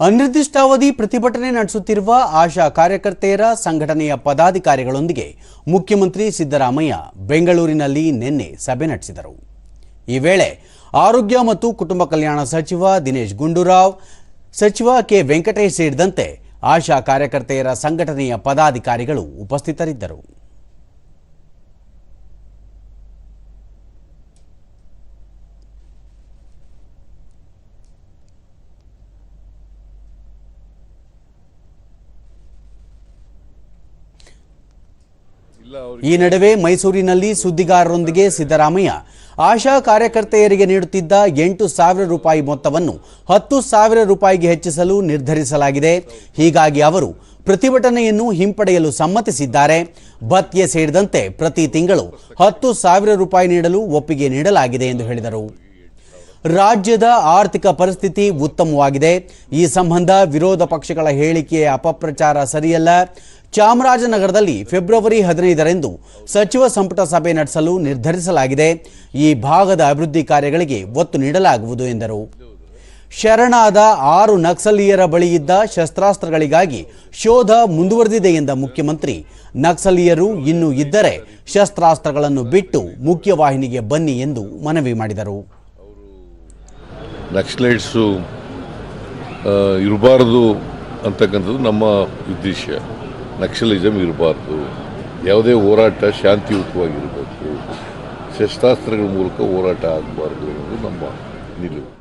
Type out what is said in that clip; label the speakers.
Speaker 1: ಅನಿರ್ದಿಷ್ಟಾವಧಿ ಪ್ರತಿಭಟನೆ ನಡೆಸುತ್ತಿರುವ ಆಶಾ ಕಾರ್ಯಕರ್ತೆಯರ ಸಂಘಟನೆಯ ಪದಾಧಿಕಾರಿಗಳೊಂದಿಗೆ ಮುಖ್ಯಮಂತ್ರಿ ಸಿದ್ದರಾಮಯ್ಯ ಬೆಂಗಳೂರಿನಲ್ಲಿ ನಿನ್ನೆ ಸಭೆ ನಡೆಸಿದರು. ಈ ವೇಳೆ ಆರೋಗ್ಯ ಮತ್ತು ಕುಟುಂಬ ಕಲ್ಯಾಣ ಸಚಿವ ದಿನೇಶ್ ಗುಂಡೂರಾವ್, ಸಚಿವ ಕೆ ವೆಂಕಟೇಶ್ ಸೇರಿದಂತೆ ಆಶಾ ಕಾರ್ಯಕರ್ತೆಯರ ಸಂಘಟನೆಯ ಪದಾಧಿಕಾರಿಗಳು ಉಪಸ್ಥಿತರಿದ್ದರು. ಈ ನಡುವೆ ಮೈಸೂರಿನಲ್ಲಿ ಸುದ್ದಿಗಾರರೊಂದಿಗೆ ಸಿದ್ದರಾಮಯ್ಯ, ಆಶಾ ಕಾರ್ಯಕರ್ತೆಯರಿಗೆ ನೀಡುತ್ತಿದ್ದ ಎಂಟು ಸಾವಿರ ರೂಪಾಯಿ ಮೊತ್ತವನ್ನು ಹತ್ತು ಸಾವಿರ ರೂಪಾಯಿಗೆ ಹೆಚ್ಚಿಸಲು ನಿರ್ಧರಿಸಲಾಗಿದೆ. ಹೀಗಾಗಿ ಅವರು ಪ್ರತಿಭಟನೆಯನ್ನು ಹಿಂಪಡೆಯಲು ಸಮ್ಮತಿಸಿದ್ದಾರೆ. ಭತ್ಯೆ ಸೇರಿದಂತೆ ಪ್ರತಿ ತಿಂಗಳು ಹತ್ತು ಸಾವಿರ ರೂಪಾಯಿ ನೀಡಲು ಒಪ್ಪಿಗೆ ನೀಡಲಾಗಿದೆ ಎಂದು ಹೇಳಿದರು. ರಾಜ್ಯದ ಆರ್ಥಿಕ ಪರಿಸ್ಥಿತಿ ಉತ್ತಮವಾಗಿದೆ. ಈ ಸಂಬಂಧ ವಿರೋಧ ಪಕ್ಷಗಳ ಹೇಳಿಕೆಯ ಅಪಪ್ರಚಾರ ಸರಿಯಲ್ಲ. ಚಾಮರಾಜನಗರದಲ್ಲಿ ಫೆಬ್ರವರಿ ಹದಿನೈದರಂದು ಸಚಿವ ಸಂಪುಟ ಸಭೆ ನಡೆಸಲು ನಿರ್ಧರಿಸಲಾಗಿದೆ. ಈ ಭಾಗದ ಅಭಿವೃದ್ಧಿ ಕಾರ್ಯಗಳಿಗೆ ಒತ್ತು ನೀಡಲಾಗುವುದು ಎಂದರು. ಶರಣಾದ ಆರು ನಕ್ಸಲೀಯರ ಬಳಿ ಇದ್ದ ಶಸ್ತ್ರಾಸ್ತ್ರಗಳಿಗಾಗಿ ಶೋಧ ಮುಂದುವರೆದಿದೆ ಎಂದ ಮುಖ್ಯಮಂತ್ರಿ. ನಕ್ಸಲೀಯರು ಇನ್ನೂ ಇದ್ದರೆ ಶಸ್ತ್ರಾಸ್ತ್ರಗಳನ್ನು ಬಿಟ್ಟು ಮುಖ್ಯವಾಹಿನಿಗೆ ಬನ್ನಿ ಎಂದು ಮನವಿ ಮಾಡಿದರು.
Speaker 2: ನಕ್ಸಲೈಟ್ಸು ಇರಬಾರ್ದು ಅಂತಕ್ಕಂಥದ್ದು ನಮ್ಮ ಉದ್ದೇಶ. ನಕ್ಸಲಿಸಮ್ ಇರಬಾರ್ದು. ಯಾವುದೇ ಹೋರಾಟ ಶಾಂತಿಯುತವಾಗಿರಬೇಕು. ಶಸ್ತ್ರಾಸ್ತ್ರಗಳ ಮೂಲಕ ಹೋರಾಟ ಆಗಬಾರ್ದು ಅನ್ನೋದು ನಮ್ಮ ನಿಲುವು.